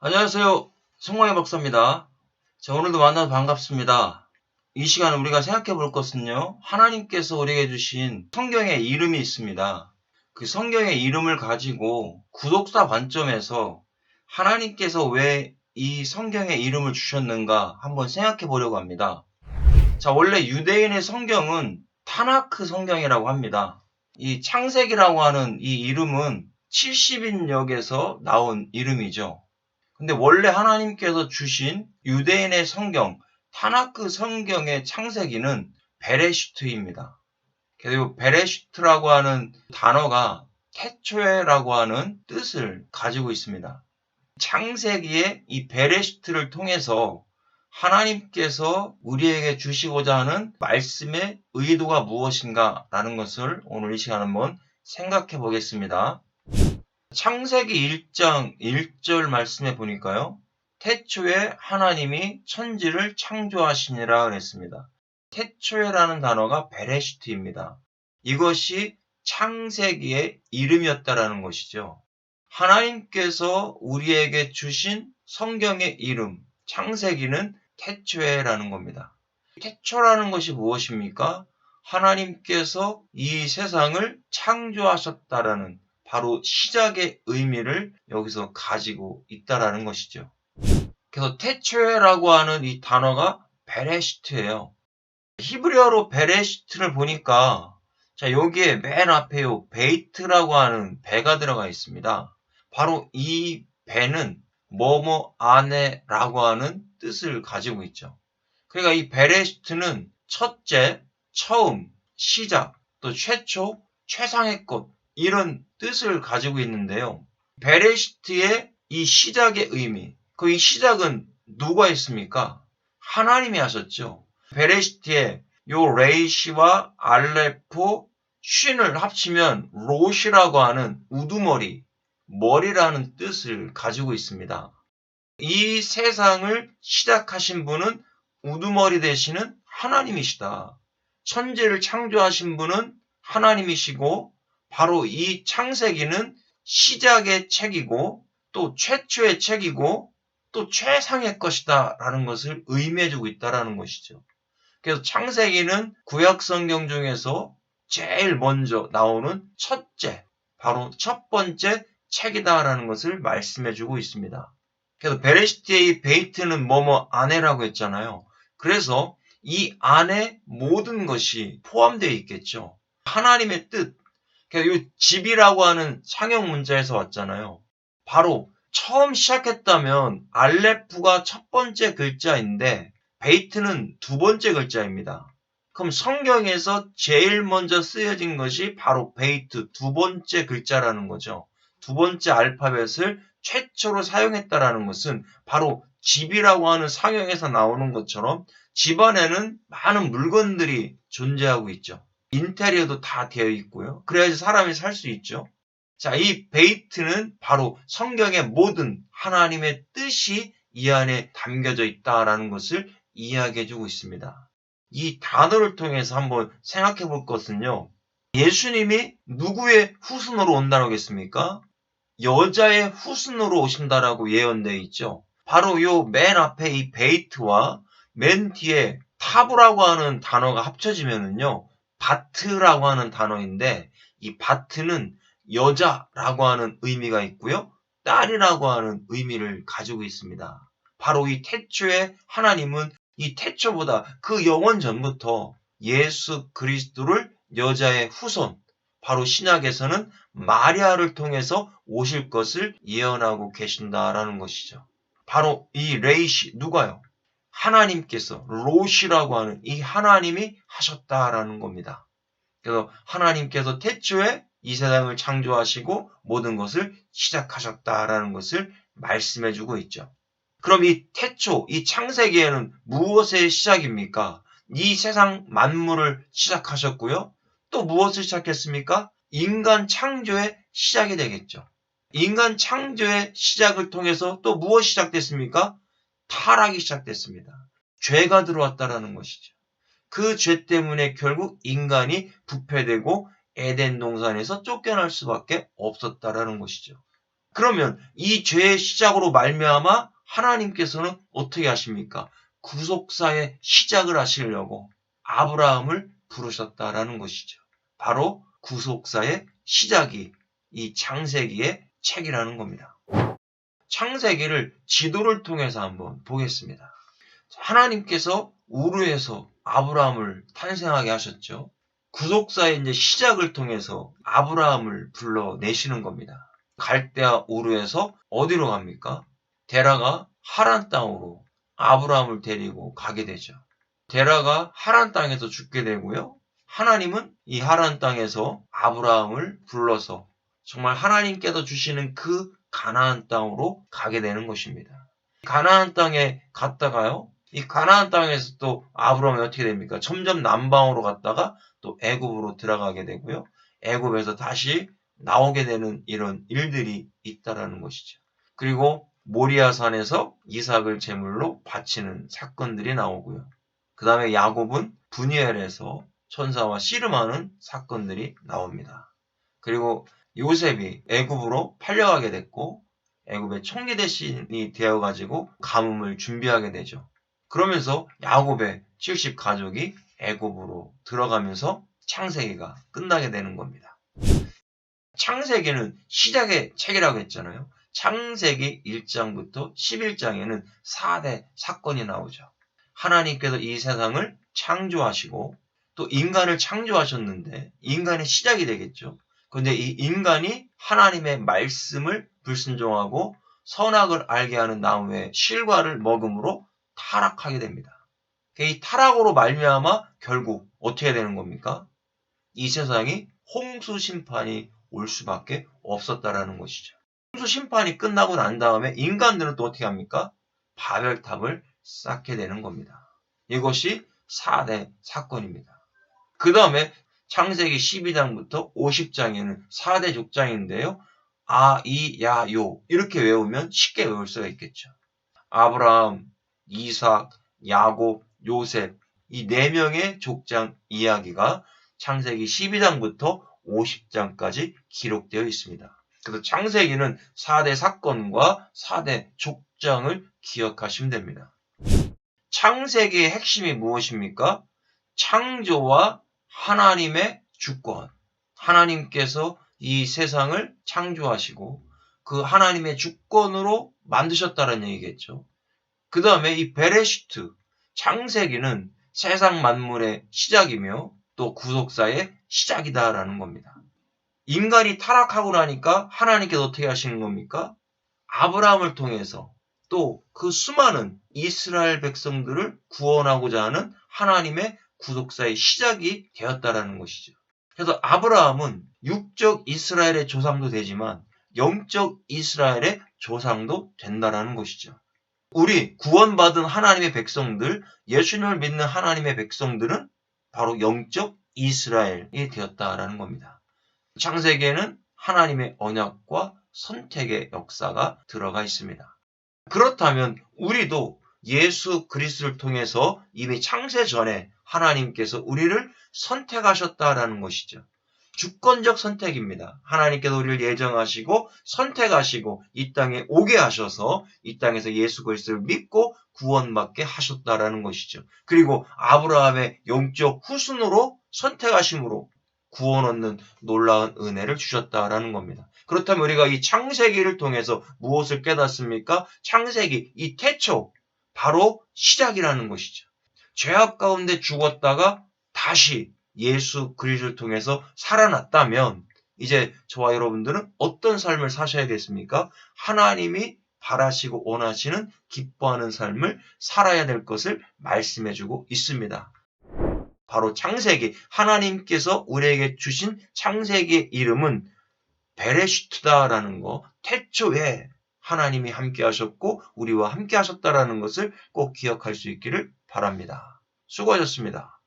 안녕하세요. 성광의 박사입니다. 자, 오늘도 만나서 반갑습니다. 이 시간에 우리가 생각해 볼 것은요, 하나님께서 우리에게 주신 성경의 이름이 있습니다. 그 성경의 이름을 가지고 구독자 관점에서 하나님께서 왜 이 성경의 이름을 주셨는가 한번 생각해 보려고 합니다. 자, 원래 유대인의 성경은 타나크 성경이라고 합니다. 이 창세기라고 하는 이 이름은 70인역에서 나온 이름이죠. 근데 원래 하나님께서 주신 유대인의 성경, 타나크 성경의 창세기는 베레시트입니다. 그리고 베레시트라고 하는 단어가 태초에라고 하는 뜻을 가지고 있습니다. 창세기의 이 베레시트를 통해서 하나님께서 우리에게 주시고자 하는 말씀의 의도가 무엇인가 라는 것을 오늘 이 시간 한번 생각해 보겠습니다. 창세기 1장 1절 말씀에 보니까요. 태초에 하나님이 천지를 창조하시니라 그랬습니다. 태초에라는 단어가 베레시트입니다. 이것이 창세기의 이름이었다라는 것이죠. 하나님께서 우리에게 주신 성경의 이름, 창세기는 태초에라는 겁니다. 태초라는 것이 무엇입니까? 하나님께서 이 세상을 창조하셨다라는 바로 시작의 의미를 여기서 가지고 있다라는 것이죠. 그래서 태초에라고 하는 이 단어가 베레시트예요. 히브리어로 베레시트를 보니까 자 여기에 맨 앞에 요 베이트라고 하는 배가 들어가 있습니다. 바로 이 배는 뭐뭐 안에라고 하는 뜻을 가지고 있죠. 그러니까 이 베레시트는 첫째, 처음, 시작, 또 최초, 최상의 것 이런 뜻을 가지고 있는데요. 베레시트의 이 시작의 의미, 그 이 시작은 누가 했습니까? 하나님이 하셨죠. 베레시트의 요 레이시와 알레포, 쉰을 합치면 롯이라고 하는 우두머리, 머리라는 뜻을 가지고 있습니다. 이 세상을 시작하신 분은 우두머리 되시는 하나님이시다. 천지를 창조하신 분은 하나님이시고 바로 이 창세기는 시작의 책이고 또 최초의 책이고 또 최상의 것이다 라는 것을 의미해주고 있다라는 것이죠. 그래서 창세기는 구약 성경 중에서 제일 먼저 나오는 첫째, 바로 첫 번째 책이다라는 것을 말씀해주고 있습니다. 그래서 베레시티의 베이트는 뭐뭐 안에라고 했잖아요. 그래서 이 안에 모든 것이 포함되어 있겠죠. 하나님의 뜻, 이 집이라고 하는 상형 문자에서 왔잖아요. 바로 처음 시작했다면 알레프가 첫 번째 글자인데 베이트는 두 번째 글자입니다. 그럼 성경에서 제일 먼저 쓰여진 것이 바로 베이트 두 번째 글자라는 거죠. 두 번째 알파벳을 최초로 사용했다라는 것은 바로 집이라고 하는 상형에서 나오는 것처럼 집안에는 많은 물건들이 존재하고 있죠. 인테리어도 다 되어 있고요. 그래야지 사람이 살 수 있죠. 자, 이 베이트는 바로 성경의 모든 하나님의 뜻이 이 안에 담겨져 있다라는 것을 이야기해 주고 있습니다. 이 단어를 통해서 한번 생각해 볼 것은요. 예수님이 누구의 후순으로 온다고 했습니까? 여자의 후순으로 오신다라고 예언되어 있죠. 바로 요 맨 앞에 이 베이트와 맨 뒤에 타브라고 하는 단어가 합쳐지면은요. 바트라고 하는 단어인데 이 바트는 여자라고 하는 의미가 있고요. 딸이라고 하는 의미를 가지고 있습니다. 바로 이 태초에 하나님은 이 태초보다 그 영원 전부터 예수 그리스도를 여자의 후손, 바로 신약에서는 마리아를 통해서 오실 것을 예언하고 계신다라는 것이죠. 바로 이 레이시 누가요? 하나님께서 롯이라고 하는 이 하나님이 하셨다라는 겁니다. 그래서 하나님께서 태초에 이 세상을 창조하시고 모든 것을 시작하셨다라는 것을 말씀해 주고 있죠. 그럼 이 태초, 이 창세기에는 무엇의 시작입니까? 이 세상 만물을 시작하셨고요. 또 무엇을 시작했습니까? 인간 창조의 시작이 되겠죠. 인간 창조의 시작을 통해서 또 무엇이 시작됐습니까? 타락이 시작됐습니다. 죄가 들어왔다라는 것이죠. 그 죄 때문에 결국 인간이 부패되고 에덴 동산에서 쫓겨날 수밖에 없었다라는 것이죠. 그러면 이 죄의 시작으로 말미암아 하나님께서는 어떻게 하십니까? 구속사의 시작을 하시려고 아브라함을 부르셨다라는 것이죠. 바로 구속사의 시작이 이 창세기의 책이라는 겁니다. 창세기를 지도를 통해서 한번 보겠습니다. 하나님께서 우르에서 아브라함을 탄생하게 하셨죠. 구속사의 이제 시작을 통해서 아브라함을 불러내시는 겁니다. 갈대아 우르에서 어디로 갑니까? 데라가 하란 땅으로 아브라함을 데리고 가게 되죠. 데라가 하란 땅에서 죽게 되고요. 하나님은 이 하란 땅에서 아브라함을 불러서 정말 하나님께서 주시는 그 가나안 땅으로 가게 되는 것입니다. 가나안 땅에 갔다가요. 이 가나안 땅에서 또 아브라함이 어떻게 됩니까? 점점 남방으로 갔다가 또 애굽으로 들어가게 되고요. 애굽에서 다시 나오게 되는 이런 일들이 있다라는 것이죠. 그리고 모리아산에서 이삭을 제물로 바치는 사건들이 나오고요. 그 다음에 야곱은 분이엘에서 천사와 씨름하는 사건들이 나옵니다. 그리고 요셉이 애굽으로 팔려가게 됐고 애굽의 총리 대신이 되어가지고 가뭄을 준비하게 되죠. 그러면서 야곱의 70 가족이 애굽으로 들어가면서 창세기가 끝나게 되는 겁니다. 창세기는 시작의 책이라고 했잖아요. 창세기 1장부터 11장에는 4대 사건이 나오죠. 하나님께서 이 세상을 창조하시고 또 인간을 창조하셨는데 인간의 시작이 되겠죠. 그런데 이 인간이 하나님의 말씀을 불순종하고 선악을 알게 하는 나무의 실과를 먹음으로 타락하게 됩니다. 이 타락으로 말미암아 결국 어떻게 되는 겁니까? 이 세상이 홍수 심판이 올 수밖에 없었다라는 것이죠. 홍수 심판이 끝나고 난 다음에 인간들은 또 어떻게 합니까? 바벨탑을 쌓게 되는 겁니다. 이것이 4대 사건입니다. 그 다음에 창세기 12장부터 50장에는 4대 족장인데요. 아, 이, 야, 요 이렇게 외우면 쉽게 외울 수가 있겠죠. 아브라함, 이삭, 야곱, 요셉 이 네 명의 족장 이야기가 창세기 12장부터 50장까지 기록되어 있습니다. 그래서 창세기는 4대 사건과 4대 족장을 기억하시면 됩니다. 창세기의 핵심이 무엇입니까? 창조와 하나님의 주권. 하나님께서 이 세상을 창조하시고 그 하나님의 주권으로 만드셨다는 얘기겠죠. 그 다음에 이 베레시트, 창세기는 세상 만물의 시작이며 또 구속사의 시작이다라는 겁니다. 인간이 타락하고 나니까 하나님께서 어떻게 하시는 겁니까? 아브라함을 통해서 또 그 수많은 이스라엘 백성들을 구원하고자 하는 하나님의 구속사의 시작이 되었다라는 것이죠. 그래서 아브라함은 육적 이스라엘의 조상도 되지만 영적 이스라엘의 조상도 된다라는 것이죠. 우리 구원받은 하나님의 백성들, 예수님을 믿는 하나님의 백성들은 바로 영적 이스라엘이 되었다라는 겁니다. 창세기에는 하나님의 언약과 선택의 역사가 들어가 있습니다. 그렇다면 우리도 예수 그리스도를 통해서 이미 창세 전에 하나님께서 우리를 선택하셨다라는 것이죠. 주권적 선택입니다. 하나님께서 우리를 예정하시고 선택하시고 이 땅에 오게 하셔서 이 땅에서 예수 그리스도를 믿고 구원받게 하셨다라는 것이죠. 그리고 아브라함의 영적 후순으로 선택하심으로 구원 얻는 놀라운 은혜를 주셨다라는 겁니다. 그렇다면 우리가 이 창세기를 통해서 무엇을 깨닫습니까? 창세기, 이 태초, 바로 시작이라는 것이죠. 죄악 가운데 죽었다가 다시 예수 그리스도를 통해서 살아났다면 이제 저와 여러분들은 어떤 삶을 사셔야겠습니까? 하나님이 바라시고 원하시는 기뻐하는 삶을 살아야 될 것을 말씀해주고 있습니다. 바로 창세기, 하나님께서 우리에게 주신 창세기의 이름은 베레시트다라는 거, 태초에 하나님이 함께 하셨고 우리와 함께 하셨다라는 것을 꼭 기억할 수 있기를 바랍니다. 수고하셨습니다.